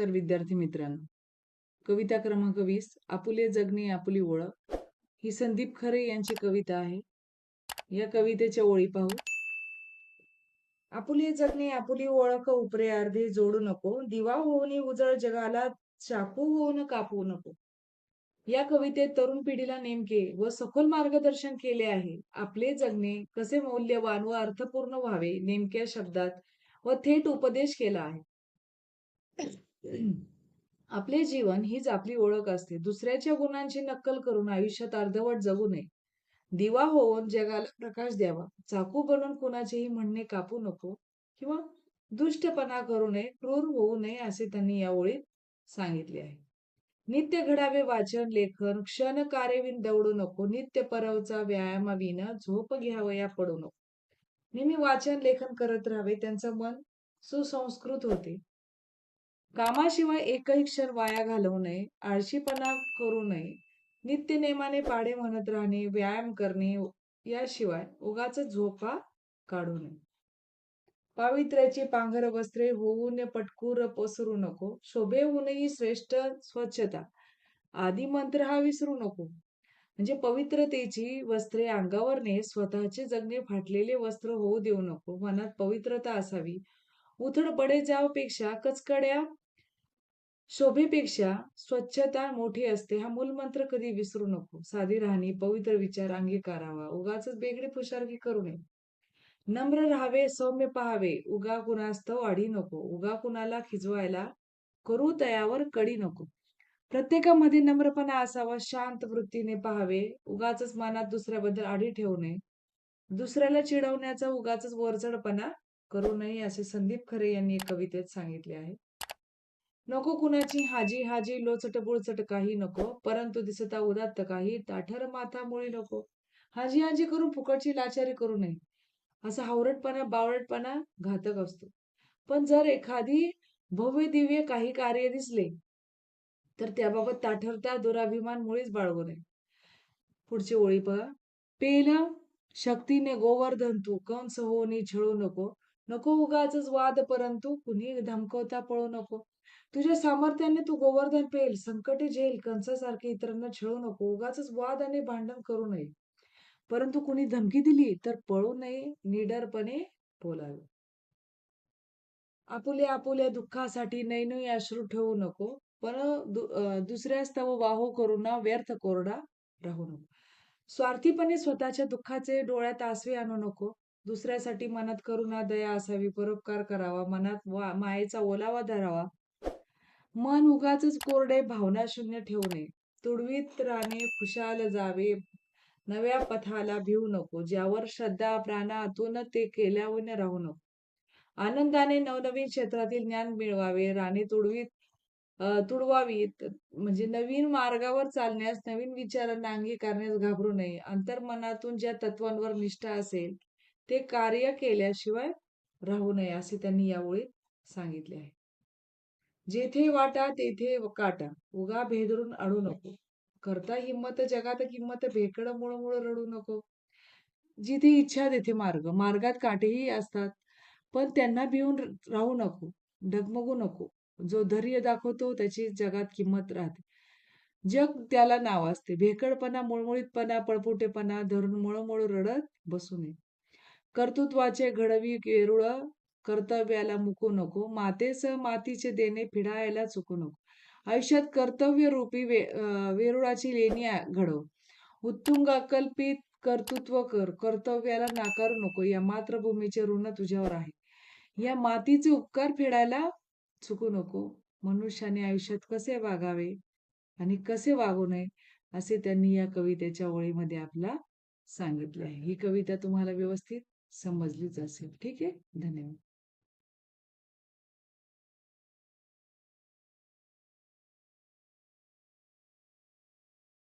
नमस्कार विद्यार्थी मित्रांनो. कविता क्रमांक वीस आपुले जगणे आपुली ओळख. ही संदीप खरे यांची कविता आहे. या कवितेच्या ओळी पाहू. आपुले जगणे आपुली ओळख उपरे अर्धे जोडू नको. दिवा होऊन उजळ जगाला चाकू होऊन कापू नको. या कवितेत तरुण पिढीला नेमके व सखोल मार्गदर्शन केले आहे. आपले जगणे कसे मौल्यवान व अर्थपूर्ण व्हावे नेमक्या शब्दात व थेट उपदेश केला आहे. आपले जीवन हीच आपली ओळख असते. दुसऱ्याच्या गुणांची नक्कल करून आयुष्यात अर्धवट जगू नये. दिवा होऊन जगाला प्रकाश द्यावा. चाकू बनून कुणाचेही म्हणणे कापू नको किंवा दुष्टपणा करू नये क्रूर होऊ नये असे त्यांनी या ओळीत सांगितले आहे. नित्य घडावे वाचन लेखन क्षण कार्यविन दौडू नको. नित्य परवचा व्यायामाविन झोप घ्यावया पडू नको. नेहमी वाचन लेखन करत राहावे. त्यांचं मन सुसंस्कृत होते. कामाशिवाय एकही क्षण वाया घालवू नये आळशीपणा करू नये नित्य नेमाने पाडे म्हणत राहणे व्यायाम करणे याशिवाय उगाच झोपा काढू नये. पावित्र्याची पांघर वस्त्रे होऊन पटकूर पसरू नको. शोभे होऊनही श्रेष्ठ स्वच्छता. आदी मंत्र हा विसरू नको. म्हणजे पवित्रतेची वस्त्रे अंगावर ने स्वतःचे जगणे फाटलेले वस्त्र होऊ देऊ नको. मनात पवित्रता असावी. उथड पडे जावपेक्षा कचकड्या शोभेपेक्षा स्वच्छता मोठी असते हा मूलमंत्र कधी विसरू नको. साधी राहणी पवित्र विचार अंगीकारावा. उगाच वेगळी पुशारकी करू नये. नम्र राहावे सौम्य पहावे. उगा कुणास्तव आडी नको. उगा कुणाला खिजवायला करू तयावर कडी नको. प्रत्येकामध्ये नम्रपणा असावा शांत वृत्तीने पाहावे. उगाच मनात दुसऱ्याबद्दल आढी ठेवू नये. दुसऱ्याला चिडवण्याचा उगाच वरचढपणा करू नये असे संदीप खरे यांनी कवितेत सांगितले आहे. नको कुणाची हाजी हाजी लोचट बुळचट काही नको परंतु दिसता उदात्त काही ताठर माथा मुळी नको. हाजी हाजी करून फुकटची लाचारी करू नये. असा हावरटपणा बावळटपणा घातक असतो. पण जर एखादी भव्य दिव्य काही कार्य दिसले तर त्याबाबत ताठरता दुराभिमान मुळीच बाळगू नये. पुढची ओळी पहा. पेल शक्तीने गोवर्धन तू कंस होनी छळू नको. नको उगाच वाद परंतु कुणी धमकवता पळू नको. तुझ्या सामर्थ्याने तू गोवर्धन पेल संकटे झेल कंसासारखे इतरांना छळू नको उगाच वाद आणि भांडण करू नये. परंतु कुणी धमकी दिली तर पळू नये निडरपणे बोलावे. आपुले आपुल्या दुःखासाठी नैनोई अश्रू ठेवू नको पण दुसऱ्या स्तव वाहो करू ना व्यर्थ कोरडा राहू नको. स्वार्थीपणे स्वतःच्या दुःखाचे डोळ्यात आसवे आणू नको दुसऱ्यासाठी मनात करुणा दया असावी परोपकार करावा मनात मायेचा ओलावा धरावा मन उगाच कोरडे भावना शून्य ठेवू नये तुडवीत राणे खुशाल जावे. नव्या पथाला भिवू नको. ज्यावर श्रद्धा प्राणातून ते केल्यावर राहू नको. आनंदाने नवनवीन क्षेत्रातील ज्ञान मिळवावे. राणे तुडवीत तुडवावीत. म्हणजे नवीन मार्गावर चालण्यास नवीन विचारांना अंगीकारण्यास घाबरू नये. अंतर्मनातून ज्या तत्वांवर निष्ठा असेल ते कार्य केल्याशिवाय राहू नये असे त्यांनी यावेळी सांगितले आहे. जेथे वाटा तेथे काटा. उगा भेदरून अडू नको. करता हिंमत जगात किंमत भेकड मुळ मुळ रडू नको. जिथे इच्छा तेथे मार्ग. मार्गात काटेही असतात पण त्यांना भिवून राहू नको. डगमगू नको. जो धैर्य दाखवतो त्याची जगात किंमत राहते. जग त्याला नाव असते. भेकडपणा मुळमुळीतपणा पळपुटेपणा धरून मुळमुळ रडत बसू नये. कर्तृत्वाचे घडवी केरुळ कर्तव्याला मुकू नको मातेस मातीचे देणे फिडायला चुकू नको. आयुष्यात कर्तव्य रूपी वे वेरुळाची लेणी घडव. उत्तुंग अकल्पित कर्तृत्व कर कर्तव्याला नाकारू नको या मातृभूमीचे ऋण तुझ्यावर आहे. या मातीचे उपकार फेडायला चुकू नको. मनुष्याने आयुष्यात कसे वागावे आणि कसे वागू नये असे त्यांनी या कवितेच्या ओळीमध्ये आपला सांगितले आहे. ही कविता तुम्हाला व्यवस्थित समजलीच असेल. ठीक आहे? धन्यवाद.